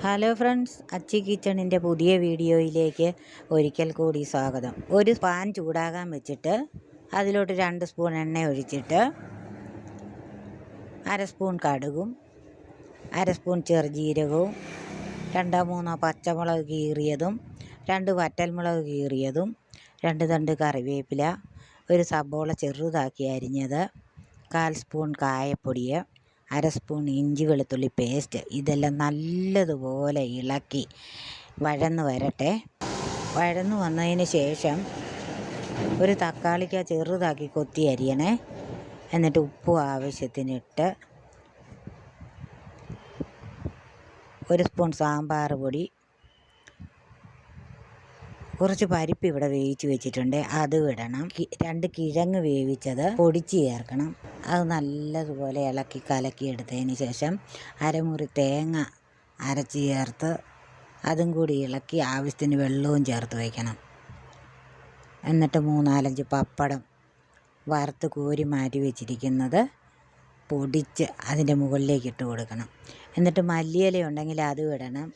Hello friends അച്ചി കിച്ചണിന്റെ പുതിയ വീഡിയോയിലേക്ക് ഒരിക്കൽ കൂടി സ്വാഗതം. ഒരു പാൻ ചൂടാകാൻ വെച്ചിട്ട് അതിലോട്ട് രണ്ട് സ്പൂൺ എണ്ണ ഒഴിച്ചിട്ട് അര സ്പൂൺ കടുകും അര സ്പൂൺ ചെറുജീരകവും രണ്ടോ മൂന്നോ പച്ചമുളക് കീറിയതും രണ്ട് വറ്റൽമുളക് കീറിയതും രണ്ട് തണ്ട് കറിവേപ്പില ഒരു സബോള ചെറുതാക്കി അരിഞ്ഞത് കാൽ സ്പൂൺ കായപ്പൊടി അര സ്പൂൺ ഇഞ്ചി വെളുത്തുള്ളി പേസ്റ്റ് ഇതെല്ലാം നല്ലതുപോലെ ഇളക്കി വഴന്ന് വരട്ടെ. വഴന്ന് വന്നതിന് ശേഷം ഒരു തക്കാളിക്ക ചെറുതാക്കി കൊത്തി അരിയണേ. എന്നിട്ട് ഉപ്പും ആവശ്യത്തിനിട്ട് ഒരു സ്പൂൺ സാമ്പാർ പൊടി. കുറച്ച് പരിപ്പ് ഇവിടെ വേവിച്ച് വെച്ചിട്ടുണ്ട്. അത് ഇടണം രണ്ട് കിഴങ്ങ് വേവിച്ചത് പൊടിച്ച് ചേർക്കണം. അത് നല്ലതുപോലെ ഇളക്കി കലക്കി എടുത്തതിന് ശേഷം അരമുറി തേങ്ങ അരച്ച് ചേർത്ത് അതും കൂടി ഇളക്കി ആവശ്യത്തിന് വെള്ളവും ചേർത്ത് വയ്ക്കണം. എന്നിട്ട് മൂന്നാലഞ്ച് പപ്പടം വറുത്ത് കോരി മാറ്റി വെച്ചിരിക്കുന്നത് പൊടിച്ച് അതിന്റെ മുകളിലേക്ക് ഇട്ട് കൊടുക്കണം. എന്നിട്ട് മല്ലിയില ഉണ്ടെങ്കിൽ അതും ഇടണം.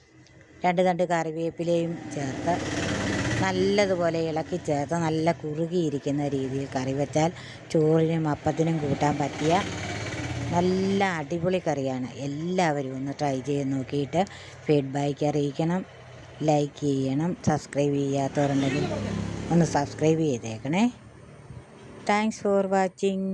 രണ്ട് തണ്ട് കറിവേപ്പിലയും ചേർത്ത് നല്ലതുപോലെ ഇളക്കി ചേർത്ത് നല്ല കുറുകിയിരിക്കുന്ന രീതിയിൽ കറി വെച്ചാൽ ചോറിനും അപ്പത്തിനും കൂട്ടാൻ പറ്റിയ നല്ല അടിപൊളി കറിയാണ്. എല്ലാവരും ഒന്ന് ട്രൈ ചെയ്ത് നോക്കിയിട്ട് ഫീഡ്ബാക്ക് അറിയിക്കണം ലൈക്ക് ചെയ്യണം സബ്സ്ക്രൈബ് ചെയ്യാത്തവരുണ്ടെങ്കിൽ ഒന്ന് സബ്സ്ക്രൈബ് ചെയ്തേക്കണേ. Thanks for watching